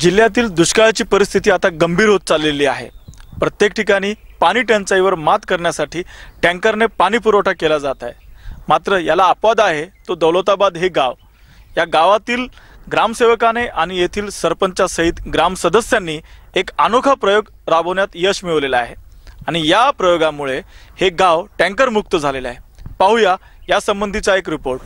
जिल्ह्यातील दुष्काळाची परिस्थिती आता गंभीर होत चाललेली आहे. प्रत्येक ठिकाणी पाणी टंचाईवर मात करण्यासाठी टँकरने पाणी पुरवठा केला जात आहे. मात्र याला अपवाद आहे तो दौलताबाद हे गाव. या गावातील ग्रामसेवकाने आणि येथील सरपंचासहित ग्राम सदस्यांनी एक अनोखा प्रयोग राबवण्यात यश मिळवलेलं आहे. आणि या प्रयोगामुळे हे गाव टँकरमुक्त झालेलं आहे. पाहूया यासंबंधीचा एक रिपोर्ट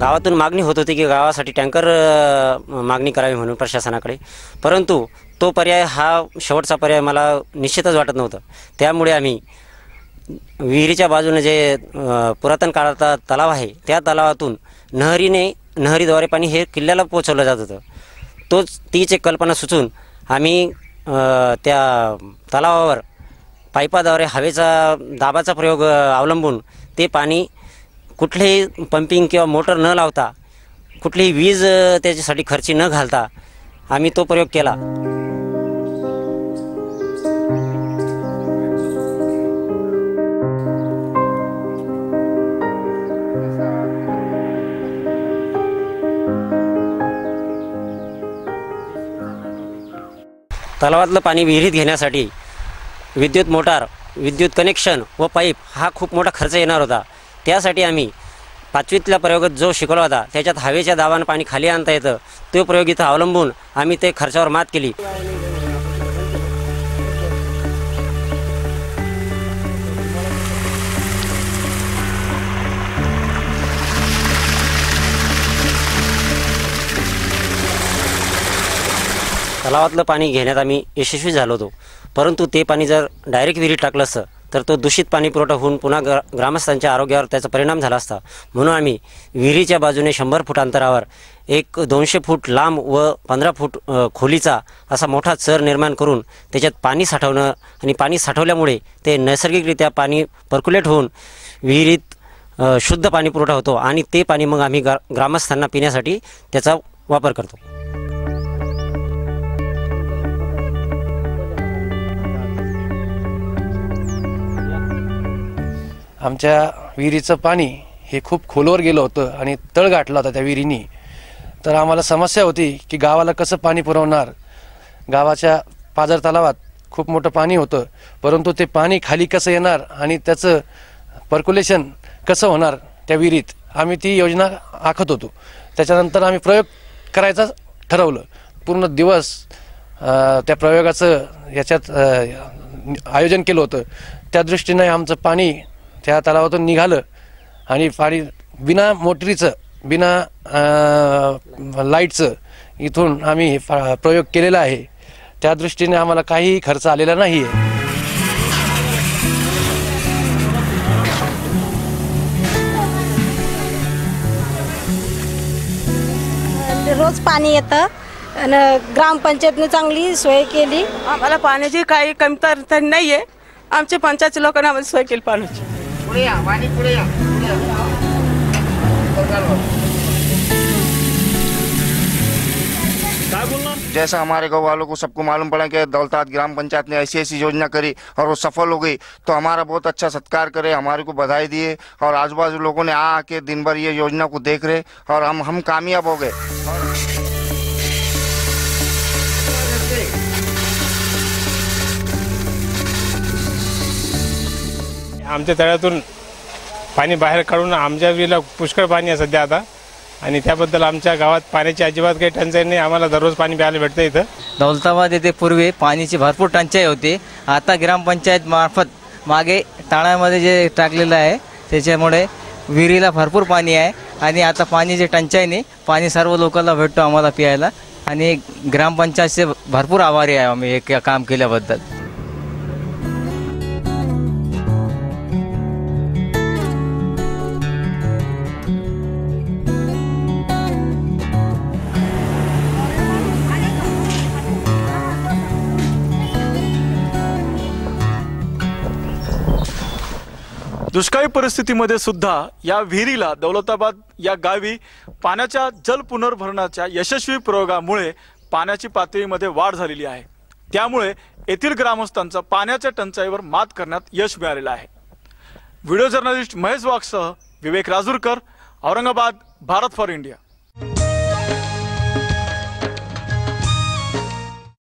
गावातून मागणी होत होती की गावासाठी टँकर मागणी करावी म्हणून प्रशासनाकडे. परंतु तो पर्याय हा शेवटचा पर्याय मला निश्चितच वाटत नव्हता. त्यामुळे आम्ही विहिरीच्या बाजूने जे पुरातन काळाचा तलाव आहे त्या तलावातून नहरीने नहरीद्वारे पाणी हे किल्ल्याला पोचवलं जात होतं. तोच तीच एक कल्पना सुचून आम्ही त्या तलावावर पाईपाद्वारे हवेचा दाबाचा प्रयोग अवलंबून ते पाणी कुठलेही पंपिंग किंवा मोटर न लावता कुठलीही वीज त्याच्यासाठी खर्ची न घालता आम्ही तो प्रयोग केला. तलावातलं पाणी विहिरीत घेण्यासाठी विद्युत मोटार विद्युत कनेक्शन व पाईप हा खूप मोठा खर्च येणार होता. त्यासाठी आम्ही पाचवीतल्या प्रयोगात जो शिकवला होता त्याच्यात हवेच्या दाबानं पाणी खाली आणता येतं. तो प्रयोग इथं अवलंबून आम्ही ते खर्चावर मात केली. तलावातलं पाणी घेण्यात आम्ही यशस्वी झालो होतो. परंतु ते पाणी जर डायरेक्ट विहिरीत टाकलं असतं तर तो दूषित पाणी पुरवठा होऊन पुन्हा ग्रा ग्रामस्थांच्या आरोग्यावर त्याचा परिणाम झाला असता. म्हणून आम्ही विहिरीच्या बाजूने शंभर फूट अंतरावर एक दोनशे फूट लांब व पंधरा फूट खोलीचा असा मोठा चर निर्माण करून त्याच्यात पाणी साठवणं आणि पाणी साठवल्यामुळे ते नैसर्गिकरित्या पाणी पर्क्युलेट होऊन विहिरीत शुद्ध पाणी पुरवठा होतो आणि ते पाणी मग आम्ही ग्रा ग्रामस्थांना पिण्यासाठी त्याचा वापर करतो. आमच्या विहिरीचं पाणी हे खूप खोलवर गेलं होतं आणि तळ गाठला होता त्या विहिरीनी. तर आम्हाला समस्या होती की गावाला कसं पाणी पुरवणार? गावाच्या पाझर तलावात खूप मोठं पाणी होतं परंतु ते पाणी खाली कसं येणार आणि त्याचं पर्क्युलेशन कसं होणार त्या विहिरीत? आम्ही ती योजना आखत होतो. त्याच्यानंतर आम्ही प्रयोग करायचा ठरवलं. पूर्ण दिवस त्या प्रयोगाचं याच्यात आयोजन केलं होतं. त्या दृष्टीने आमचं पाणी त्या तलावातून निघालं आणि पाणी बिना मोटरीचं बिना लाईटचं इथून आम्ही प्रयोग केलेला आहे. त्या दृष्टीने आम्हाला काहीही खर्च आलेला नाही आहे रोज पाणी येतं आणि ग्रामपंचायतने चांगली सोय केली. आम्हाला पाण्याची काही कमतरता नाही आहे आमच्या पंचायत लोकांना आम्हाला सोय केली पाण्याची. जैसा हमारे गाँव वालों को सबको मालूम पड़ा कि दौलताबाद ग्राम पंचायत ने ऐसी ऐसी योजना करी और वो सफल हो गई तो हमारा बहुत अच्छा सत्कार करे, हमारे को बधाई दिए और आजू बाजू लोगों ने आ आके दिन भर ये योजना को देख रहे और हम हम कामयाब हो गए। आमच्या तळ्यातून पाणी बाहेर काढून आमच्या विहिरीला पुष्कळ पाणी आहे सध्या आता. आणि त्याबद्दल आमच्या गावात पाण्याची अजिबात काही टंचाई नाही. आम्हाला दररोज पाणी प्यायला भेटतं इथं. दौलताबाद येथे पूर्वी पाण्याची भरपूर टंचाई होती. आता ग्रामपंचायत मार्फत मागे तळ्यामध्ये जे टाकलेलं आहे त्याच्यामुळे विहिरीला भरपूर पाणी आहे. आणि आता पाणीची टंचाई नाही. पाणी सर्व लोकांना भेटतो आम्हाला प्यायला. आणि ग्रामपंचायतचे भरपूर आभारी आहे आम्ही हे काम केल्याबद्दल. दुष्काळी परिस्थितीमध्ये सुद्धा या विहिरीला दौलताबाद या गावी पाण्याच्या जल पुनर्भरणाच्या यशस्वी प्रयोगामुळे पाण्याची पातळीमध्ये वाढ झालेली आहे. त्यामुळे येथील ग्रामस्थांचा पाण्याच्या टंचाईवर मात करण्यात यश मिळालेलं आहे. व्हिडिओ जर्नलिस्ट महेश वाघसह विवेक राजूरकर औरंगाबाद भारत फॉर इंडिया.